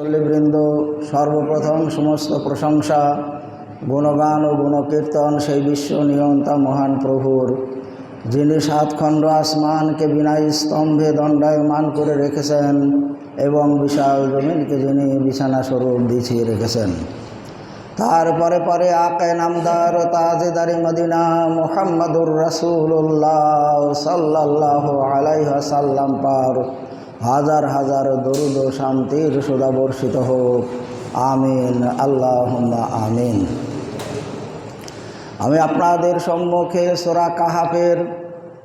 মুসল্লিবৃন্দ সর্বপ্রথম সমস্ত প্রশংসা, গুণগান ও গুণকীর্তন সেই বিশ্ব নিয়ন্তা মহান প্রভুর, যিনি সাতখণ্ড আসমানকে বিনাই স্তম্ভে দণ্ডায়মান করে রেখেছেন এবং বিশাল জমিনকে যিনি বিছানা স্বরূপ বিছিয়ে রেখেছেন। তারপরে পরে আকে নামদার তাজেদারি মদিনা মোহাম্মদুর রসুল্লাহ সাল্লাহ আলাইহাসাল্লাম পার হাজার হাজার দরুদ ও শান্তির সুদা বর্ষিত হোক। আমিন আল্লাহ আমিন। আমি আপনাদের সম্মুখে সোরা কাহাফের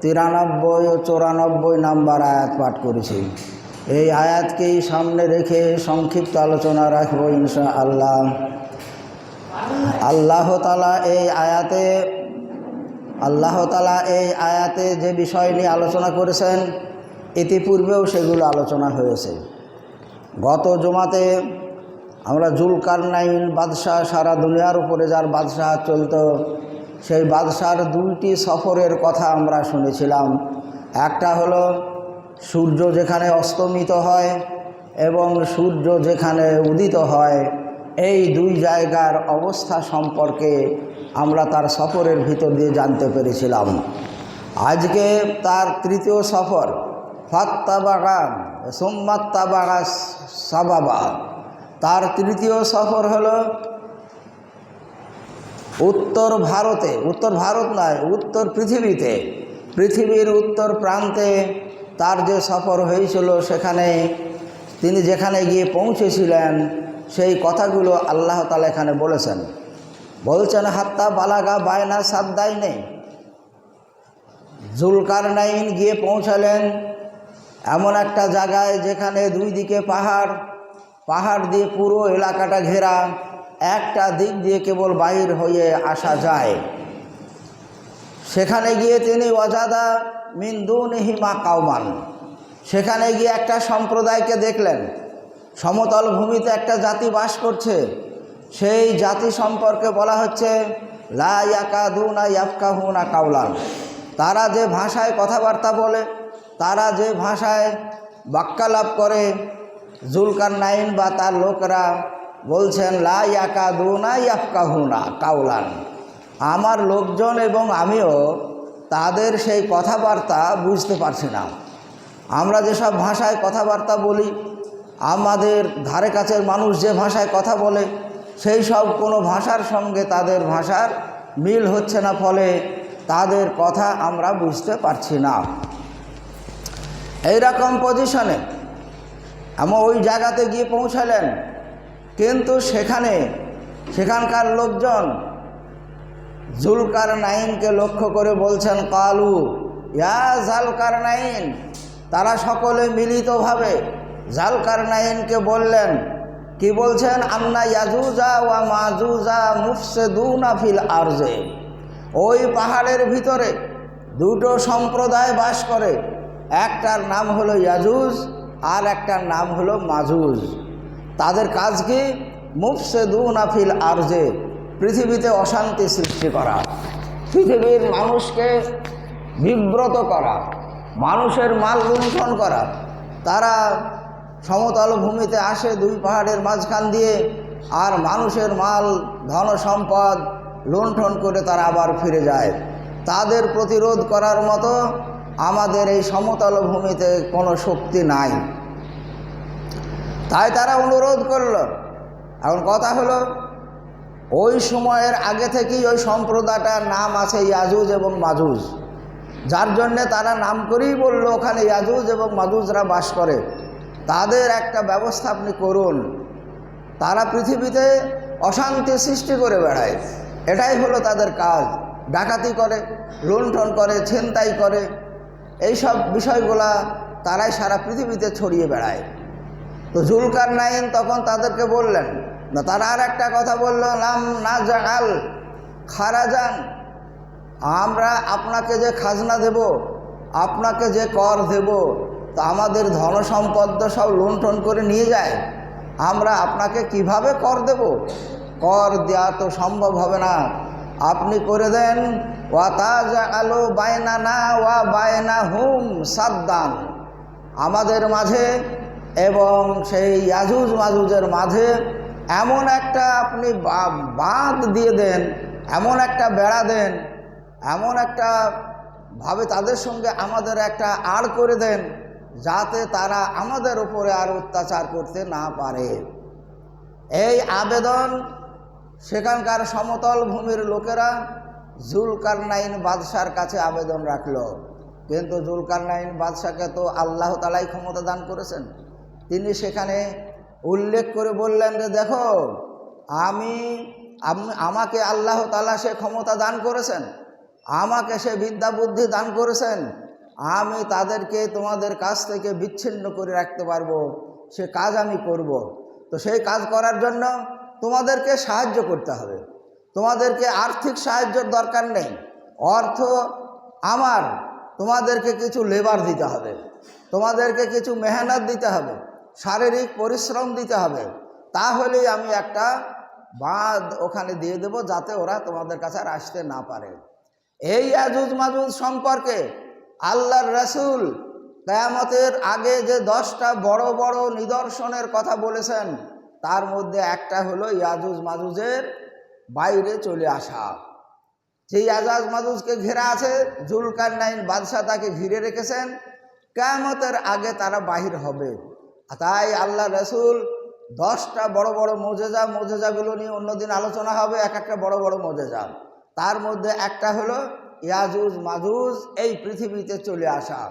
তিরানব্বই ও চৌরানব্বই নাম্বার আয়াত পাঠ করেছি। এই আয়াতকেই সামনে রেখে সংক্ষিপ্ত আলোচনা রাখব ইনশা আল্লাহ আল্লাহ তালা এই আয়াতে, আল্লাহ তালা এই আয়াতে যে বিষয় নিয়ে আলোচনা করেছেন ইতিপূর্বেও সেগুলো আলোচনা হয়েছে। গত জমাতে আমরা জুলকার নাইন বাদশাহ সারা দুনিয়ার উপরে যার বাদশাহ চলত, সেই বাদশার দুইটি সফরের কথা আমরা শুনেছিলাম। একটা হলো, সূর্য যেখানে অস্তমিত হয় এবং সূর্য যেখানে উদিত হয়, এই দুই জায়গার অবস্থা সম্পর্কে আমরা তার সফরের ভিতর দিয়ে জানতে পেরেছিলাম। আজকে তার তৃতীয় সফর ফাত্তাবাগা তার তৃতীয় সফর হলো উত্তর ভারতে। উত্তর ভারত নয়, উত্তর পৃথিবীতে। পৃথিবীর উত্তর প্রান্তে তার যে সফর হয়েছিল, সেখানে তিনি যেখানে গিয়ে পৌঁছেছিলেন, সেই কথাগুলো আল্লাহ তালা এখানে বলেছেন। বলছেন, হাত্তা বালাগা বায়না সাদ্দাই নেই জুলকার নাইন গিয়ে পৌঁছালেন এমন একটা জায়গায় যেখানে দুই দিকে পাহাড় পাহাড় দিয়ে পুরো এলাকাটা ঘেরা, একটা দিক দিয়ে কেবল বাহির হয়ে আসা যায়। সেখানে গিয়ে তিনি অজাদা মিন্দুন হিমা কাউমান সেখানে গিয়ে একটা সম্প্রদায়কে দেখলেন। সমতল ভূমিতে একটা জাতি বাস করছে। সেই জাতি সম্পর্কে বলা হচ্ছে, লা ইয়াকাদুনা ইয়াফকাহুনা কাউলান তারা যে ভাষায় কথাবার্তা বলে তারা যে ভাষায় বাক্যালাপ করে জুলকার নাইন বা তার লোকরা বলছেন, লা ইয়াকাদুনা ইয়াফকাহুনা কাউলান আমার লোকজন এবং আমিও তাদের সেই কথাবার্তা বুঝতে পারছি না। আমরা যেসব ভাষায় কথাবার্তা বলি, আমাদের ধারে কাছের মানুষ যে ভাষায় কথা বলে, সেই সব কোনো ভাষার সঙ্গে তাদের ভাষার মিল হচ্ছে না, ফলে তাদের কথা আমরা বুঝতে পারছি না। এইরকম পজিশনে এমন ওই জায়গাতে গিয়ে পৌঁছালেন। কিন্তু সেখানে সেখানকার লোকজন জুলকার নাইনকে লক্ষ্য করে বলছেন, কালু, ইয়া জালকার নাইন তারা সকলে মিলিতভাবে জালকার নাইনকে বললেন, কি বলছেন? আন্না ইয়াজুজা ওয়া মাজুজা মুফসে ফিল আরজে। ওই পাহাড়ের ভিতরে দুটো সম্প্রদায় বাস করে। একটার নাম হলো ইয়াজুজ আর একটার নাম হলো মাজুজ। তাদের কাজ কি? মুফসে দুনা ফিল আরজে, পৃথিবীতে অশান্তি সৃষ্টি করা, পৃথিবীর মানুষকে বিব্রত করা, মানুষের মাল লুণ্ঠন করা। তারা সমতল ভূমিতে আসে দুই পাহাড়ের মাঝখান দিয়ে আর মানুষের মাল, ধন সম্পদ লুণ্ঠন করে তারা আবার ফিরে যায়। তাদের প্রতিরোধ করার মতো আমাদের এই সমতল ভূমিতে কোনো শক্তি নাই। তাই তারা অনুরোধ করল। এখন কথা হলো, ওই সময়ের আগে থেকেই ওই সম্প্রদায়টার নাম আছে ইয়াজুজ এবং মাজুজ। যার জন্যে তারা নাম করেই বলল, ওখানে ইয়াজুজ এবং মাজুজরা বাস করে। তাদের একটা ব্যবস্থা আপনি করুন। তারা পৃথিবীতে অশান্তি সৃষ্টি করে বেড়ায়। এটাই হলো তাদের কাজ। ডাকাতি করে, লুণ্ঠন করে, ছিনতাই করে এই সব বিষয়গুলা তারাই সারা পৃথিবীতে ছড়িয়ে বেড়ায়। তো জুলকার নাইন তখন তাদেরকে বললেন, না, তারা আর একটা কথা বলল নাম না জাগাল, খারাজান, আমরা আপনাকে যে খাজনা দেব, আপনাকে যে কর দেব, তা আমাদের ধন সম্পদ সব লুণ্ঠন করে নিয়ে যায়, আমরা আপনাকে কীভাবে কর দেব? কর দেওয়া তো সম্ভব হবে না। আপনি করে দেন আলো বায়না না ওয়া বায়না হুম সাদ্দান। আমাদের মাঝে এবং সেই ইয়াজুজ মাজুজের মাঝে এমন একটা আপনি বাঁধ দিয়ে দেন, এমন একটা বেড়া দেন, এমন একটা ভাবে তাদের সঙ্গে আমাদের একটা আড় করে দেন, যাতে তারা আমাদের উপরে আর অত্যাচার করতে না পারে। এই আবেদন সেখানকার সমতল ভূমির লোকেরা জুলকারনাইন বাদশার কাছে আবেদন রাখল। কিন্তু জুলকারনাইন বাদশাকে তো আল্লাহ তালাই ক্ষমতা দান করেছেন। তিনি সেখানে উল্লেখ করে বললেন যে, দেখো, আমি আমাকে আল্লাহ তালা সে ক্ষমতা দান করেছেন। আমাকে সে বিদ্যা বুদ্ধি দান করেছেন। আমি তাদেরকে তোমাদের কাছ থেকে বিচ্ছিন্ন করে রাখতে পারব। সে কাজ আমি করব। তো সেই কাজ করার জন্য তোমাদেরকে সাহায্য করতে হবে। তোমাদেরকে আর্থিক সাহায্যের দরকার নেই। অর্থ আমার, তোমাদেরকে কিছু লেবার দিতে হবে। তোমাদেরকে কিছু মেহনত দিতে হবে, শারীরিক পরিশ্রম দিতে হবে। তাহলেই আমি একটা বাঁধ ওখানে দিয়ে দেব যাতে ওরা তোমাদের কাছে আর আসতে না পারে। এই আজুজ মাজুজ সম্পর্কে আল্লাহর রসুল কেয়ামতের আগে যে দশটা বড় বড় নিদর্শনের কথা বলেছেন, তার মধ্যে একটা হলো ইয়াজুজ মাজুজের বাইরে চলে আসা। যেই আজাজ মাজুজকে ঘেরা আছে জুলকার নাইন বাদশাহ তাকে ঘিরে রেখেছেন, কেয়ামতের আগে তারা বাহির হবে। তাই আল্লাহ রসুল দশটা বড় বড় মোজেজা, মোজেজাগুলো নিয়ে অন্যদিন আলোচনা হবে, এক একটা বড় বড় মোজেজা। তার মধ্যে একটা হলো ইয়াজুজ মাজুজ, এই পৃথিবীতে চলে আসা।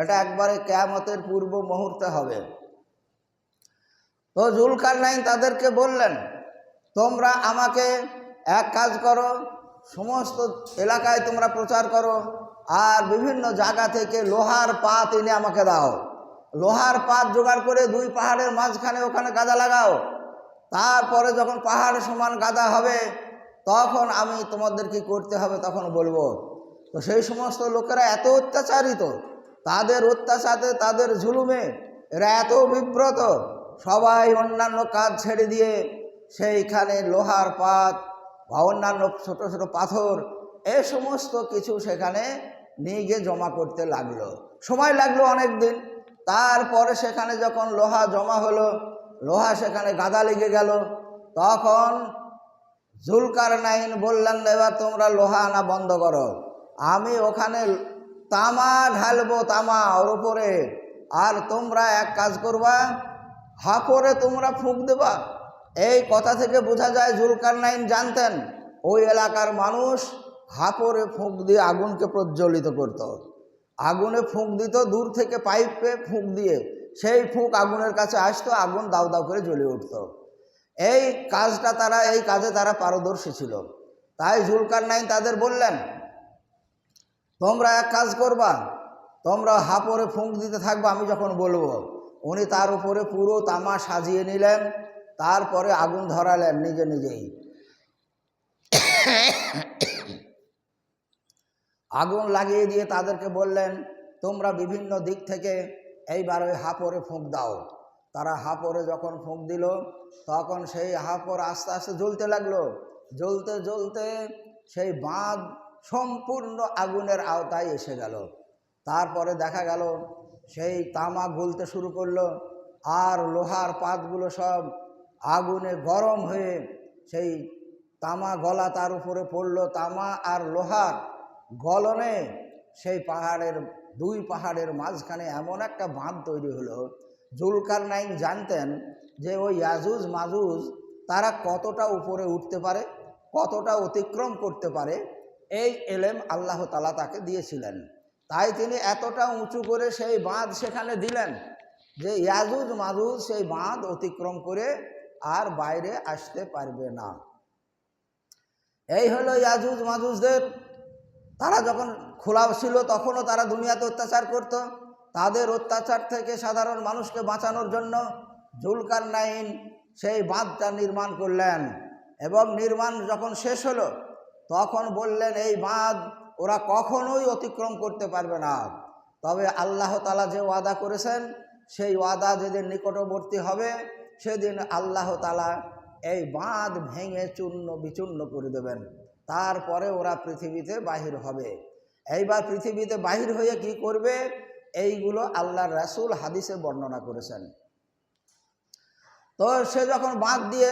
এটা একবারে কেয়ামতের পূর্ব মুহূর্তে হবে। তো জুলকার নাইন তাদেরকে বললেন তোমরা আমাকে এক কাজ করো, সমস্ত এলাকায় তোমরা প্রচার করো আর বিভিন্ন জায়গা থেকে লোহার পাত এনে আমাকে দাও। লোহার পাত জোগাড় করে দুই পাহাড়ের মাঝখানে ওখানে গাদা লাগাও। তারপরে যখন পাহাড় সমান গাদা হবে, তখন আমি তোমাদের কি করতে হবে তখন বলব। তো সেই সমস্ত লোকেরা এত অত্যাচারিত, তাদের অত্যাচারে, তাদের ঝুলুমে এরা এত বিব্রত, সবাই অন্যান্য কাজ ছেড়ে দিয়ে সেইখানে লোহার পাত বা অন্যান্য ছোটো ছোটো পাথর, এ সমস্ত কিছু সেখানে নিয়ে গিয়ে জমা করতে লাগল। সময় লাগল অনেক দিন। তারপরে সেখানে যখন লোহা জমা হলো, লোহা সেখানে গাদা লেগে গেল। তখন জুলকার নাইন বললেন, এবার তোমরা লোহা আনা বন্ধ করো। আমি ওখানে তামা ঢালবো, তামা ওর উপরে। আর তোমরা এক কাজ করবা হাপরে তোমরা ফুঁক দেবা। এই কথা থেকে বোঝা যায় জুলকার নাইন জানতেন, ওই এলাকার মানুষ হাপরে ফুঁক দিয়ে আগুনকে প্রজ্বলিত করত। আগুনে ফুঁক দিত, দূর থেকে পাইপে ফুঁক দিয়ে সেই ফুঁক আগুনের কাছে আসতো, আগুন দাউ দাউ করে জ্বলে উঠত। এই কাজটা তারা, এই কাজে তারা পারদর্শী ছিল। তাই জুলকার নাইন তাদের বললেন, তোমরা এক কাজ করবা, তোমরা হাপরে ফুঁক দিতে থাকবে, আমি যখন বলব। উনি তার উপরে পুরো তামা সাজিয়ে নিলেন তারপরে আগুন ধরালেন নিজে নিজেই। আগুন লাগিয়ে দিয়ে তাদেরকে বললেন, তোমরা বিভিন্ন দিক থেকে এইবার ওই হাপরে ফুঁক দাও। তারা হাপরে যখন ফুঁক দিল, তখন সেই হাপর আস্তে আস্তে জ্বলতে লাগল। জ্বলতে জ্বলতে সেই বাঁধ সম্পূর্ণ আগুনের আওতায় এসে গেল। তারপরে দেখা গেল, সেই তামা গলতে শুরু করল, আর লোহার পাতগুলো সব আগুনে গরম হয়ে সেই তামা গলা তার উপরে পড়ল। তামা আর লোহার গলনে সেই পাহাড়ের, দুই পাহাড়ের মাঝখানে এমন একটা বাঁধ তৈরি হলো। জুলকার নাইন জানতেন যে ওই ইয়াজুজ মাজুজ তারা কতটা উপরে উঠতে পারে, কতটা অতিক্রম করতে পারে, এই এলেম আল্লাহ তালা তাকে দিয়েছিলেন। তাই তিনি এতটা উঁচু করে সেই বাঁধ সেখানে দিলেন যে ইয়াজুজ মাজুজ সেই বাঁধ অতিক্রম করে আর বাইরে আসতে পারবে না। এই হলো ইয়াজুজ মাজুজদের। তারা যখন খোলা ছিল, তখনও তারা দুনিয়াতে অত্যাচার করত। তাদের অত্যাচার থেকে সাধারণ মানুষকে বাঁচানোর জন্য জুলকার নাইন সেই বাঁধটা নির্মাণ করলেন এবং নির্মাণ যখন শেষ হলো, তখন বললেন, এই বাঁধ ওরা কখনোই অতিক্রম করতে পারবে না। তবে আল্লাহ তালা যে ওয়াদা করেছেন, সেই ওয়াদা যেদের নিকটবর্তী হবে সেদিন আল্লাহ তালা এই বাঁধ ভেঙে চূর্ণ বিচূর্ণ করে দেবেন। তারপরে ওরা পৃথিবীতে বাহির হবে। এইবার পৃথিবীতে বাহির হয়ে কি করবে? এইগুলো আল্লাহর রাসূল হাদিসে বর্ণনা করেছেন। তো সে যখন বাঁধ দিয়ে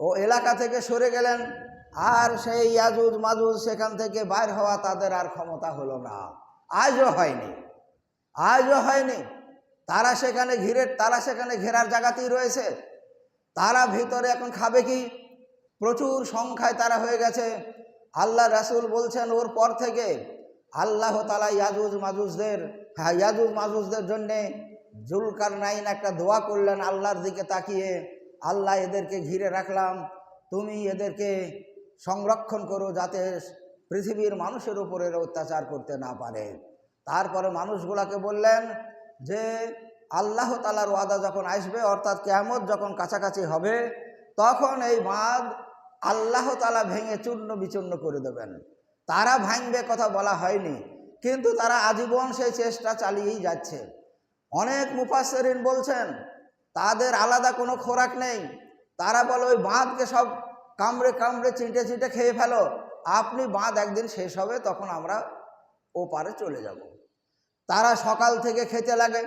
ও এলাকা থেকে সরে গেলেন, আর সেই ইয়াজুজ মাজুজ সেখান থেকে বাইর হওয়া তাদের আর ক্ষমতা হলো না। আজও হয়নি। আজও হয়নি। তারা সেখানে ঘিরে, তারা সেখানে ঘেরার জায়গাতেই রয়েছে। তারা ভিতরে এখন খাবে কি? প্রচুর সংখ্যায় তারা হয়ে গেছে। আল্লাহ রাসুল বলছেন, ওর পর থেকে আল্লাহ তালা ইয়াজুজ মাজুজদের হ্যাঁ ইয়াজুজ মাজুজদের জন্যে জুলকার নাইন একটা দোয়া করলেন আল্লাহর দিকে তাকিয়ে। আল্লাহ এদেরকে ঘিরে রাখলাম। তুমি এদেরকে সংরক্ষণ করো যাতে পৃথিবীর মানুষের উপরে এরা অত্যাচার করতে না পারে। তারপরে মানুষগুলাকে বললেন যে আল্লাহ তালার ওয়াদা যখন আসবে, অর্থাৎ কেয়ামত যখন কাছাকাছি হবে, তখন এই বাঁধ আল্লাহ তালা ভেঙে চূর্ণ বিচূর্ণ করে দেবেন। তারা ভাঙবে কথা বলা হয়নি, কিন্তু তারা আজীবন সেই চেষ্টা চালিয়েই যাচ্ছে। অনেক মুফাসরিন বলছেন, তাদের আলাদা কোনো খোরাক নেই। তারা বলে, ওই বাঁধকে সব কামড়ে কামড়ে চিঁটে চিঁটে খেয়ে ফেলো। আপনি বাঁধ একদিন শেষ হবে, তখন আমরা ওপারে চলে যাব। তারা সকাল থেকে খেতে লাগে,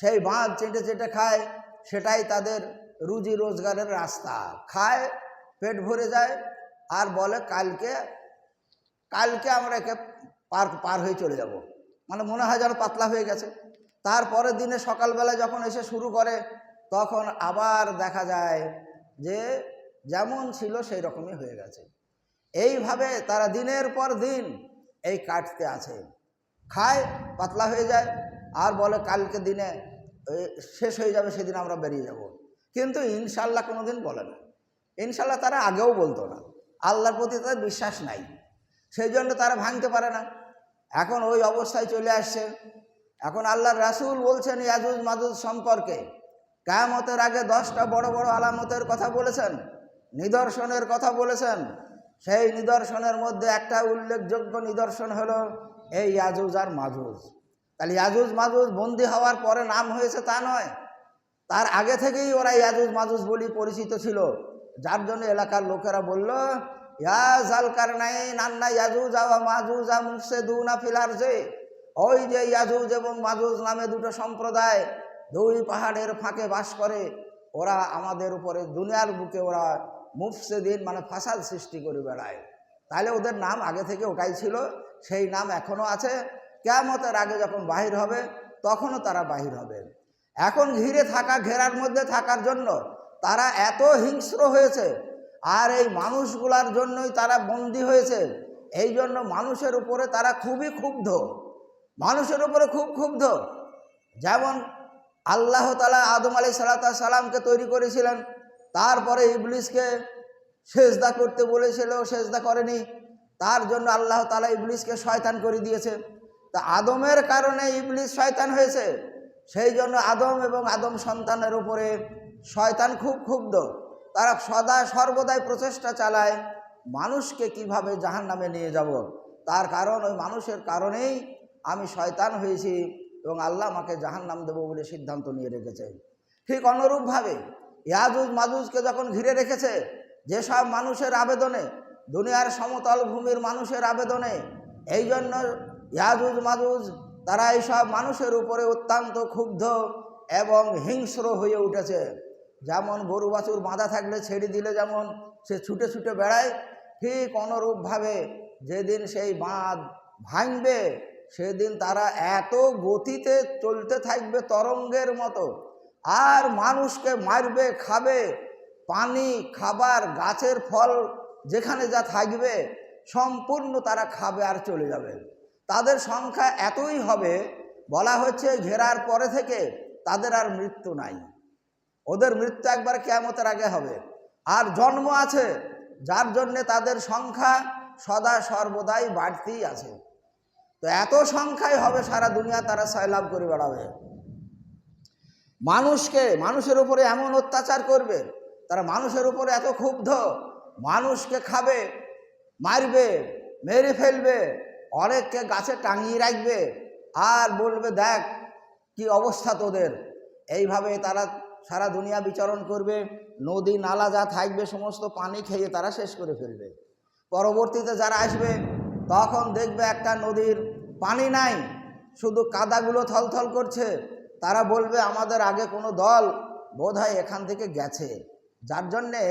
সেই বাঁধ চেটে চেটে খায়, সেটাই তাদের রুজি রোজগারের রাস্তা। খায়, পেট ভরে যায়, আর বলে কালকে কালকে আমরা একে পার পার হয়ে চলে যাব। মানে মনে হয় যেন পাতলা হয়ে গেছে। তারপরের দিনে সকালবেলা যখন এসে শুরু করে, তখন আবার দেখা যায় যে যেমন ছিল সেই রকমই হয়ে গেছে। এইভাবে তারা দিনের পর দিন এই কাটতে আছে। খায় পাতলা হয়ে যায়। আর বলে কালকে দিনে শেষ হয়ে যাবে, সেদিন আমরা বেরিয়ে যাব। কিন্তু ইনশাল্লাহ কোনো দিন বলে না। ইনশাল্লাহ তারা আগেও বলতো না। আল্লাহর প্রতি তাদের বিশ্বাস নাই। সেই জন্য তারা ভাঙতে পারে না। এখন ওই অবস্থায় চলে আসছে এখন আল্লাহর রাসূল বলছেন, ইয়াজুজ মাজুজ সম্পর্কে। কায়ামতের আগে দশটা বড় বড় আলামতের কথা বলেছেন, নিদর্শনের কথা বলেছেন। সেই নিদর্শনের মধ্যে একটা উল্লেখযোগ্য নিদর্শন হলো এই ইয়াজুজ আর মাজুজ। তাহলে ইয়াজুজ মাজুজ বন্দি হওয়ার পরে নাম হয়েছে তা নয়। তার আগে থেকেই ওরা ইয়াজুজ মাজুজ বলি পরিচিত ছিল। যার জন্য এলাকার লোকেরা বলল ইয়াজ আল কারনাই নান্না ইয়াজুজ আওয়া মাজুজ আ মুফসে দুনা ফিলার যে ওই যে ইয়াজুজ এবং মাজুজ নামে দুটো সম্প্রদায় দুই পাহাড়ের ফাঁকে বাস করে, ওরা আমাদের উপরে দুনিয়ার বুকে ওরা মুফসে দিন মানে ফাসাদ সৃষ্টি করে বেড়ায়। তাহলে ওদের নাম আগে থেকে ওটাই ছিল। সেই নাম এখনও আছে। কেয়ামতের আগে যখন বাহির হবে, তখনও তারা বাহির হবে। এখন ঘিরে থাকা, ঘেরার মধ্যে থাকার জন্য তারা এত হিংস্র হয়েছে, আর এই মানুষগুলার জন্যই তারা বন্দী হয়েছে। এই জন্য মানুষের উপরে তারা খুবই ক্ষুব্ধ। মানুষের উপরে খুব ক্ষুব্ধ। যেমন আল্লাহ তালা আদম আলি সালাতা সালামকে তৈরি করেছিলেন, তারপরে ইবলিসকে সেজদা করতে বলেছিল, সেজদা করেনি। তার জন্য আল্লাহ তালা ইবলিসকে শয়তান করে দিয়েছে। তা আদমের কারণে ইবলিস শয়তান হয়েছে, সেই জন্য আদম এবং আদম সন্তানের উপরে শয়তান খুব ক্ষুব্ধ। তারা সদা সর্বদাই প্রচেষ্টা চালায়, মানুষকে কীভাবে জাহান নামে নিয়ে যাব? তার কারণ, ওই মানুষের কারণেই আমি শয়তান হয়েছি এবং আল্লাহ আমাকে জাহান নাম দেবো বলে সিদ্ধান্ত নিয়ে রেখেছে। ঠিক অনুরূপভাবে ইয়াজুজ মাজুজকে যখন ঘিরে রেখেছে, যেসব মানুষের আবেদনে দুনিয়ার সমতল ভূমির মানুষের আবেদনে এই জন্য ইয়াজুজ মাজুজ তারা এইসব মানুষের উপরে অত্যন্ত ক্ষুব্ধ এবং হিংস্র হয়ে উঠেছে। যেমন গরু বাছুর বাঁধা থাকলে ছেড়ে দিলে যেমন সে ছুটে ছুটে বেড়ায়, ঠিক অনুরূপভাবে যেদিন সেই বাঁধ ভাঙবে, সেদিন তারা এত গতিতে চলতে থাকবে তরঙ্গের মতো। আর মানুষকে মারবে, খাবে, পানি, খাবার, গাছের ফল যেখানে যা থাকবে, সম্পূর্ণ তারা খাবে আর চলে যাবে। তাদের সংখ্যা এতই হবে, বলা হচ্ছে ঘেরার পরে থেকে তাদের আর মৃত্যু নাই। ওদের মৃত্যু একবার কেয়ামতের আগে হবে। আর জন্ম আছে, যার জন্যে তাদের সংখ্যা সদা সর্বদাই বাড়তেই আছে। তো এত সংখ্যায় হবে সারা দুনিয়া তারা সয়লাভ করে বেড়াবে। মানুষকে, মানুষের উপরে এমন অত্যাচার করবে, তারা মানুষের উপরে এত ক্ষুব্ধ মানুষকে খাবে, মারবে, মেরে ফেলবে, অনেককে গাছে টাঙিয়ে রাখবে আর বলবে, দেখ, কি অবস্থা তোদের? এইভাবে তারা সারা দুনিয়া বিচরণ করবে, নদী, নালা যা থাকবে, সমস্ত পানি খেয়ে তারা শেষ করে ফেলবে। পরবর্তীতে যারা আসবে, তখন দেখবে একটা নদীর পানি নাই, শুধু কাদাগুলো থলথল করছে। তারা বলবে, আমাদের আগে কোনো দল বোধহয় এখান থেকে গেছে। যার জন্যে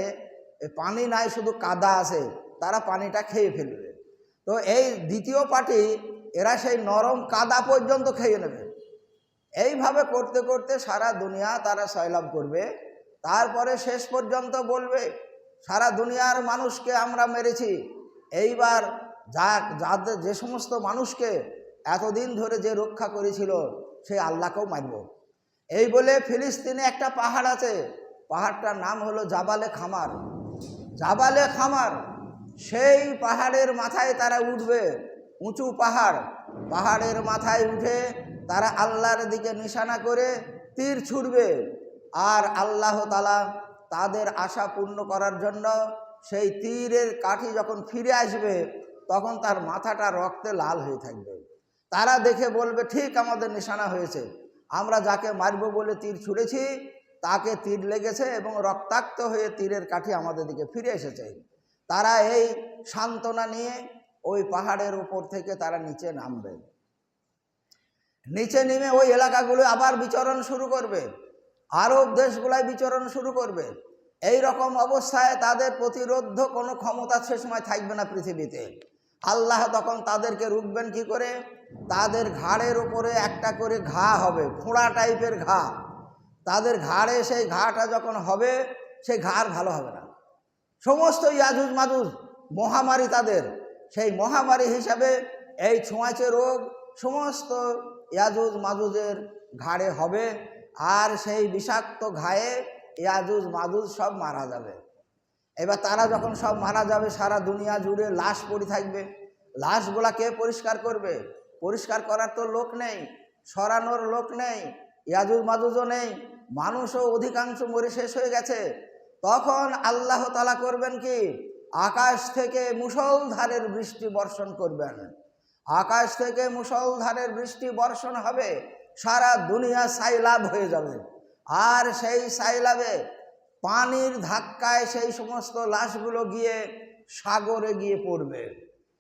পানি নাই, শুধু কাদা আছে, তারা পানিটা খেয়ে ফেলবে। তো এই দ্বিতীয় পার্টি, এরা সেই নরম কাদা পর্যন্ত খেয়ে নেবে। এইভাবে করতে করতে সারা দুনিয়া তারা সয়লাভ করবে। তারপরে শেষ পর্যন্ত বলবে, সারা দুনিয়ার মানুষকে আমরা মেরেছি। এইবার যা, যাদের, যে সমস্ত মানুষকে এতদিন ধরে যে রক্ষা করেছিল সেই আল্লাহকেও মারব এই বলে ফিলিস্তিনে একটা পাহাড় আছে। পাহাড়টার নাম হলো জাবালে খামার। জাবালে খামার, সেই পাহাড়ের মাথায় তারা উঠবে, উঁচু পাহাড়। পাহাড়ের মাথায় উঠে তারা আল্লাহর দিকে নিশানা করে তীর ছুড়বে। আর আল্লাহ তালা তাদের আশা পূর্ণ করার জন্য সেই তীরের কাঠি যখন ফিরে আসবে, তখন তার মাথাটা রক্তে লাল হয়ে থাকবে। তারা দেখে বলবে, ঠিক আমাদের নিশানা হয়েছে। আমরা যাকে মারব বলে তীর ছুঁড়েছি তাকে তীর লেগেছে এবং রক্তাক্ত হয়ে তীরের কাঠি আমাদের দিকে ফিরে এসেছে। তারা এই সান্ত্বনা নিয়ে ওই পাহাড়ের উপর থেকে তারা নিচে নামবে। নিচে নেমে ওই এলাকাগুলো আবার বিচরণ শুরু করবে। আরব দেশগুলায় বিচরণ শুরু করবে। এই রকম অবস্থায় তাদের প্রতিরোধ কোনো ক্ষমতা সে সময় থাকবে না পৃথিবীতে। আল্লাহ তখন তাদেরকে রুখবেন কি করে? তাদের ঘাড়ের উপরে একটা করে ঘা হবে, ফোঁড়া টাইপের ঘা। তাদের ঘাড়ে সেই ঘাটা যখন হবে, সেই ঘাড় ভালো হবে না। সমস্ত ইয়াজুজ মাজুজ মহামারী তাদের। সেই মহামারী হিসাবে এই ছোঁয়াচে রোগ সমস্ত ইয়াজুজ মাজুজের ঘাড়ে হবে আর সেই বিষাক্ত ঘায়ে ইয়াজুজ মাজুজ সব মারা যাবে। এবার তারা যখন সব মারা যাবে, সারা দুনিয়া জুড়ে লাশ পড়ে থাকবে। লাশগুলা কে পরিষ্কার করবে? পরিষ্কার করার তো লোক নেই, সরানোর লোক নেই, ইয়াজুজ মাজুজও নেই মানুষও অধিকাংশ মরে শেষ হয়ে গেছে। তখন আল্লাহ তালা করবেন কি? আকাশ থেকে মুষলধারের বৃষ্টি বর্ষণ করবেন। আকাশ থেকে মুষলধারের বৃষ্টি বর্ষণ হবে, সারা দুনিয়া সাইলাভ হয়ে যাবে। আর সেই সাইলাবে পানির ধাক্কায় সেই সমস্ত লাশগুলো গিয়ে সাগরে গিয়ে পড়বে।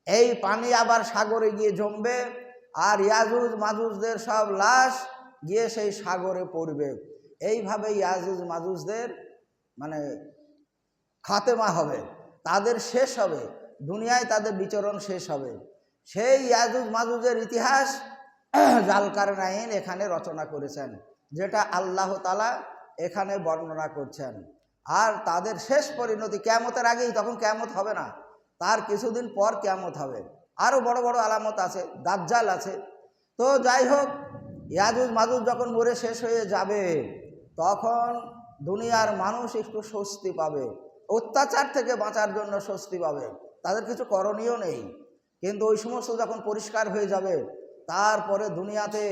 এই পানি আবার সাগরে গিয়ে জমবে, আর ইয়াজুজ মাজুজদের সব লাশ গিয়ে সেই সাগরে পড়বে। এইভাবে ইয়াজুজ মাজুজদের মানে খাতেমা হবে, তাদের শেষ হবে, দুনিয়ায় তাদের বিচরণ শেষ হবে। সেই ইয়াজুজ মাজুজের ইতিহাস জালকার নাইন এখানে রচনা করেছেন, যেটা আল্লাহ তালা এখানে বর্ণনা করছেন। আর তাদের শেষ পরিণতি ক্যামতের আগেই, তখন ক্যামত হবে না, তার কিছুদিন পর ক্যামত হবে। আরও বড় বড় আলামত আছে, দাজ্জাল আছে। তো যাই হোক ইয়াজুজ মাজুজ যখন মরে শেষ হয়ে যাবে তখন দুনিয়ার মানুষ একটু স্বস্তি পাবে, অত্যাচার থেকে বাঁচার জন্য স্বস্তি পাবে। তাদের কিছু করণীয় নেই। কিন্তু ওই সমস্ত যখন পরিষ্কার হয়ে যাবে, তারপরে দুনিয়াতে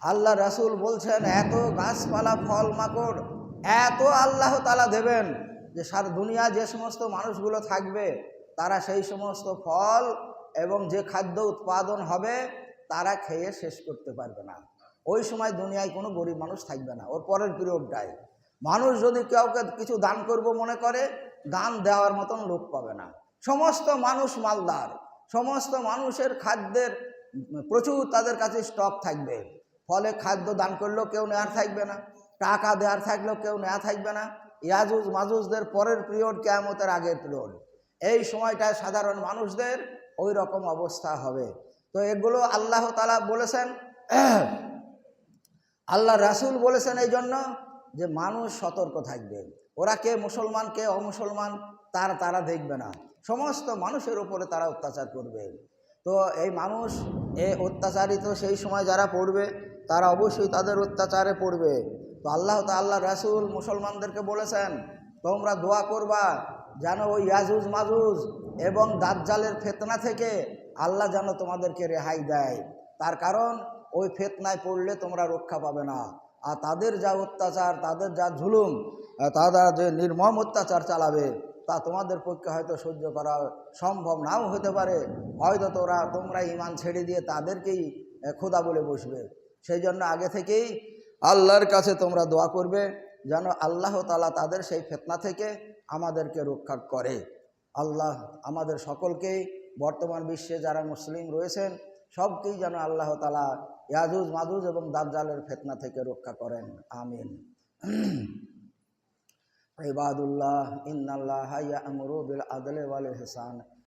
আল্লাহ রাসুল বলছেন, এত গাছপালা, ফল, মাকড়, এত আল্লাহ তালা দেবেন যে সার দুনিয়া যে সমস্ত মানুষগুলো থাকবে, তারা সেই সমস্ত ফল এবং যে খাদ্য উৎপাদন হবে, তারা খেয়ে শেষ করতে পারবে না। ওই সময় দুনিয়ায় কোনো গরিব মানুষ থাকবে না, ওর পরের পিরিয়ডটায় মানুষ যদি কাউকে কিছু দান করব মনে করে, দান দেওয়ার মতন লোক পাবে না। সমস্ত মানুষ মালদার, সমস্ত মানুষের খাদ্যের প্রচুর তাদের কাছে স্টক থাকবে। ফলে খাদ্য দান করলেও কেউ নেওয়ার থাকবে না, টাকা দেওয়ার থাকলেও কেউ নেওয়া থাকবে না। ইয়াজুজ মাজুজদের পরের পিরিয়ড কেয়ামতের আগের পিরিয়ড। এই সময়টায় সাধারণ মানুষদের ওই রকম অবস্থা হবে। তো এগুলো আল্লাহ তালা বলেছেন আল্লাহ রাসুল বলেছেন এই জন্য যে মানুষ সতর্ক থাকবে। ওরা কে মুসলমান, কে অমুসলমান, তার তারা দেখবে না। সমস্ত মানুষের উপরে তারা অত্যাচার করবে। তো এই মানুষ, এ অত্যাচারিত সেই সময় যারা পড়বে, তারা অবশ্যই তাদের অত্যাচারে পড়বে। তো আল্লাহ তা আল্লাহ রাসুল মুসলমানদেরকে বলেছেন, তোমরা দোয়া করবা যেন ওই ইয়াজুজ মাজুজ এবং দাজ্জালের ফেতনা থেকে আল্লাহ যেন তোমাদেরকে রেহাই দেয়। তার কারণ ওই ফেতনায় পড়লে তোমরা রক্ষা পাবে না। আর তাদের যা অত্যাচার, তাদের যা ঝুলুম তারা যে নির্মম অত্যাচার চালাবে, তা তোমাদের পক্ষে হয়তো সহ্য করা সম্ভব নাও হতে পারে। হয়তো তোরা, তোমরা ইমান ছেড়ে দিয়ে তাদেরকেই খোদা বলে বসবে। সেই জন্য আগে থেকেই আল্লাহর কাছে তোমরা দোয়া করবে, যেন আল্লাহ তালা তাদের সেই ফেতনা থেকে আমাদেরকে রক্ষা করে। আল্লাহ আমাদের সকলকেই, বর্তমান বিশ্বে যারা মুসলিম রয়েছেন, সবকেই যেন আল্লাহ তালা ইয়াজুজ মাজুজ এবং দাজ্জালের ফেতনা থেকে রক্ষা করেন। আমিন। ইবাদুল্লাহ, ইন্নাল্লাহ আমরু বিল আদলে ওয়াল ইহসান।